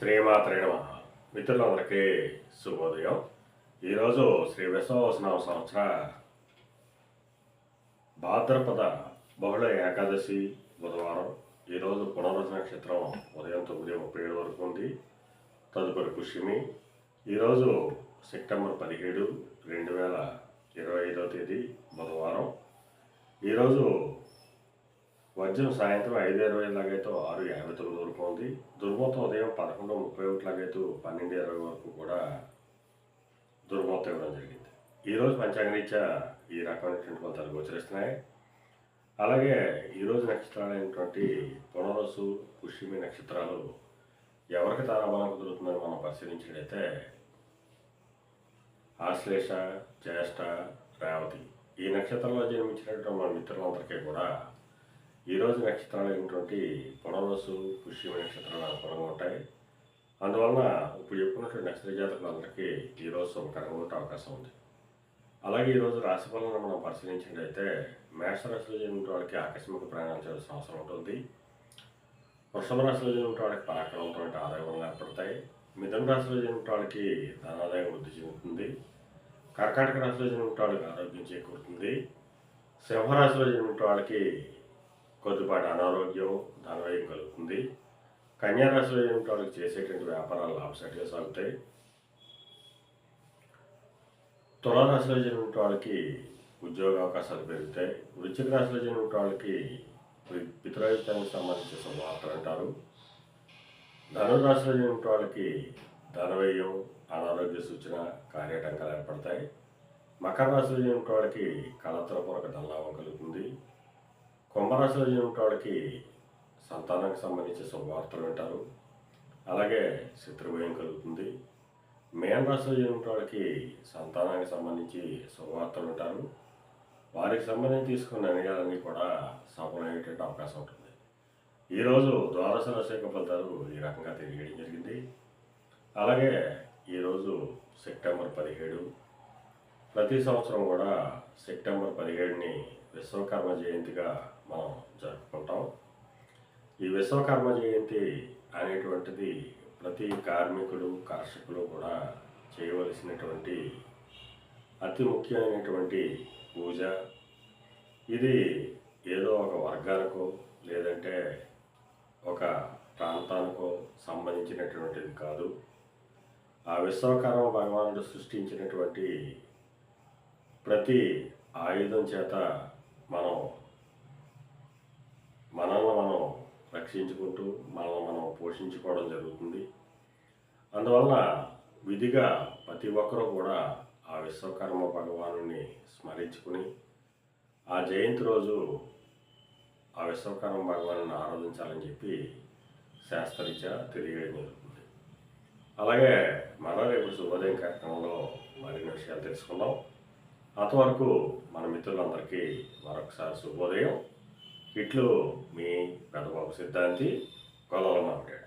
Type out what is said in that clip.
శ్రీమాత్రే నమ మిత్రులందరికీ శుభోదయం. ఈరోజు శ్రీ విశ్వవసనవ సంవత్సర భాద్రపద బహుళ ఏకాదశి బుధవారం. ఈరోజు పునరుద్ధ నక్షత్రం ఉదయం తొమ్మిది ముప్పై ఏడు వరకు ఉంది. తదుపరి పుష్యమి. ఈరోజు సెప్టెంబర్ పదిహేడు రెండు వేల ఇరవై ఐదవ తేదీ బుధవారం. ఈరోజు వజ్రం సాయంత్రం ఐదు ఇరవై లాగైతే ఆరు యాభై తొమ్మిది వరకు ఉంది దుర్మూర్తం ఉదయం పదకొండు ముప్పై ఒకటి లాగైతే పన్నెండు ఇరవై వరకు కూడా దుర్మూర్తం ఇవ్వడం జరిగింది. ఈరోజు పంచాంగరీత్యా ఈ రకమైనటువంటి కొంతలు గోచరిస్తున్నాయి. అలాగే ఈరోజు నక్షత్రాలైనటువంటి పునరసు పుష్యమి నక్షత్రాలు ఎవరికి తారాబలం కుదురుతుందని మనం పరిశీలించినట్లయితే ఆశ్లేష జ్యేష్ఠ రేవతి ఈ నక్షత్రంలో జన్మించినటువంటి మన మిత్రులందరికీ కూడా ఈరోజు నక్షత్రాలు అయినటువంటి పునర్వసు పుష్యమ నక్షత్రాలు అనుకూలంగా ఉంటాయి. అందువలన ఇప్పుడు చెప్పుకున్నటువంటి నక్షత్ర జాతకులందరికీ ఈరోజు శుభకరంగా ఉండే అవకాశం ఉంది. అలాగే ఈరోజు రాశి ఫలాలను మనం పరిశీలించినట్లయితే మేషరాశిలో జరిగిన వాళ్ళకి ఆకస్మిక ప్రయాణాలు చేయాల్సిన అవసరం ఉంటుంది. వృషభ రాశిలో జరిగిన వాళ్ళకి పరాక్రమంతో ఆదాయం ఏర్పడతాయి. మిథున రాశిలో జరిగిన వాళ్ళకి ధనాదాయం వృద్ధి చెందుతుంది. కర్కాటక రాశిలో జరిగిన వాళ్ళకి ఆరోగ్యం చేకూరుతుంది. సింహరాశిలో జరిగిన వాళ్ళకి కొద్దిపాటి అనారోగ్యం ధనవ్యయం కలుగుతుంది. కన్యారాశిలో వాళ్ళకి చేసేటువంటి వ్యాపారాలు లాభసాటిగా సాగుతాయి. తులారాశిలో జరిగిన వాళ్ళకి ఉద్యోగ అవకాశాలు పెరుగుతాయి. వృశ్చిక రాశిలో జరిగిన వాళ్ళకి పి- పితృయుద్ధానికి సంబంధించిన శుభవార్తలు అంటారు. ధనురాశిలో జరిగిన వాళ్ళకి ధనవ్యయం అనారోగ్య సూచన కార్యాటంకాలు ఏర్పడతాయి. మకర రాశిలో జరిగిన వాళ్ళకి కళత్రపూర్వక ధనలాభం కలుగుతుంది. కుంభరాశిలో జరిగిన సంతానానికి సంబంధించిన శుభవార్తలు వింటారు. అలాగే శత్రుభయం కలుగుతుంది. మేన రాశిలో జరిగిన వాళ్ళకి సంతానానికి సంబంధించి శుభవార్తలు ఉంటారు వారికి సంబంధించి తీసుకున్న నిర్ణయాలన్నీ కూడా సఫలమయ్యేటువంటి అవకాశం ఉంటుంది. ఈరోజు ద్వాదశ రాశి యొక్క ఫలితాలు ఈ రకంగా తెలియజేయడం జరిగింది. అలాగే ఈరోజు సెప్టెంబర్ పదిహేడు ప్రతి సంవత్సరం కూడా సెప్టెంబర్ పదిహేడుని విశ్వకర్మ జయంతిగా మనం జరుపుకుంటాం. ఈ విశ్వకర్మ జయంతి అనేటువంటిది ప్రతి కార్మికుడు కర్షకులు కూడా చేయవలసినటువంటి అతి ముఖ్యమైనటువంటి పూజ. ఇది ఏదో ఒక వర్గానికో లేదంటే ఒక ప్రాంతానికో సంబంధించినటువంటిది కాదు. ఆ విశ్వకర్మ భగవానుడు సృష్టించినటువంటి ప్రతి ఆయుధం చేత మనం మనల్ని మనం రక్షించుకుంటూ మనల్ని మనం పోషించుకోవడం జరుగుతుంది. అందువలన విధిగా ప్రతి ఒక్కరూ కూడా ఆ విశ్వకర్మ భగవాను స్మరించుకుని ఆ జయంతి రోజు ఆ విశ్వకర్మ భగవాను ఆరాధించాలని చెప్పి శాస్త్రరీత్యా తెలియజేయడం జరుగుతుంది. అలాగే మన రేపు శుభోదయం కార్యక్రమంలో మరిన్ని విషయాలు తెలుసుకుందాం. అంతవరకు మన మిత్రులందరికీ మరొకసారి శుభోదయం. ఇట్లు మీ పెద్దబాబు సిద్ధాంతి కొలల మామిడి